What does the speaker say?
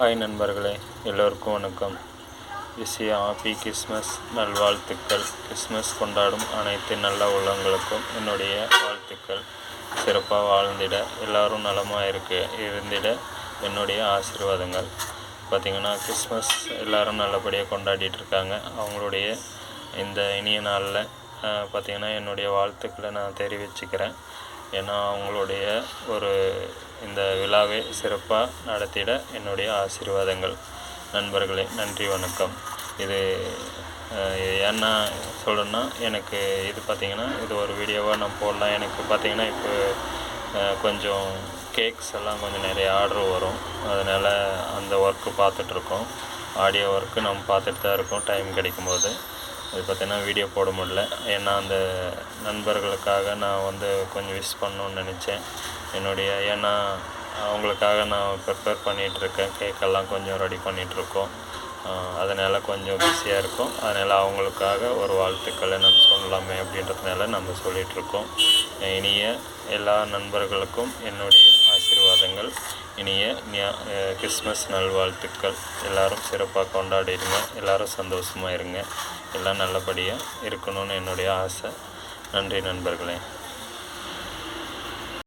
Hi நண்பர்களே எல்லோருக்கும் வணக்கம். விஷய ஹாப்பி கிறிஸ்மஸ் நல்வாழ்த்துக்கள். கிறிஸ்மஸ் கொண்டாடும் அனைத்து நல்ல உள்ளங்களுக்கும் என்னுடைய வாழ்த்துக்கள். சிறப்பாக வாழ்ந்திட எல்லோரும் நலமாக இருக்கு இருந்திட என்னுடைய ஆசீர்வாதங்கள். பார்த்திங்கன்னா கிறிஸ்மஸ் எல்லாரும் நல்லபடியாக கொண்டாடிட்டு இருக்காங்க. அவங்களுடைய இந்த இனிய நாளில் பார்த்திங்கன்னா என்னுடைய வாழ்த்துக்களை நான் தெரிவிச்சுக்கிறேன். ஏன்னா அவங்களுடைய ஒரு இந்த விழாவை சிறப்பாக நடத்திட என்னுடைய ஆசீர்வாதங்கள். நண்பர்களே நன்றி வணக்கம். இது ஏன்னா சொல்கிறேன்னா எனக்கு இது பார்த்திங்கன்னா இது ஒரு வீடியோவாக நான் போடலாம். எனக்கு பார்த்திங்கன்னா இப்போ கொஞ்சம் கேக்ஸ் எல்லாம் கொஞ்சம் நிறைய ஆர்டர் வரும். அதனால் அந்த ஒர்க்கு பார்த்துட்ருக்கோம் ஆடியோ ஒர்க்கு நம்ம பார்த்துட்டு தான் இருக்கோம். டைம் கிடைக்கும்போது. அது பார்த்தீங்கன்னா வீடியோ போட முடில ஏன்னா அந்த நண்பர்களுக்காக நான் வந்து கொஞ்சம் விஷ் பண்ணணும்னு நினச்சேன். என்னுடைய ஏன்னா அவங்களுக்காக நான் ப்ரிப்பேர் பண்ணிகிட்ருக்கேன் கேக்கெல்லாம் கொஞ்சம் ரெடி பண்ணிகிட்ருக்கோம் அதனால் கொஞ்சம் பிஸியாக இருக்கும். அதனால் அவங்களுக்காக ஒரு வாழ்த்துக்களை நம்ம சொல்லலாமே அப்படின்றதுனால நம்ம சொல்லிகிட்ருக்கோம் இனிய எல்லா நண்பர்களுக்கும் என்னுடைய ஆசீர்வாதங்கள். இனிய கிறிஸ்மஸ் நல்வாழ்த்துக்கள். எல்லாரும் சிறப்பாக கொண்டாடிடுங்க. எல்லாரும் சந்தோஷமாக இருங்க. எல்லாம் நல்லபடியாக இருக்கணும்னு என்னுடைய ஆசை. நன்றி நண்பர்களே.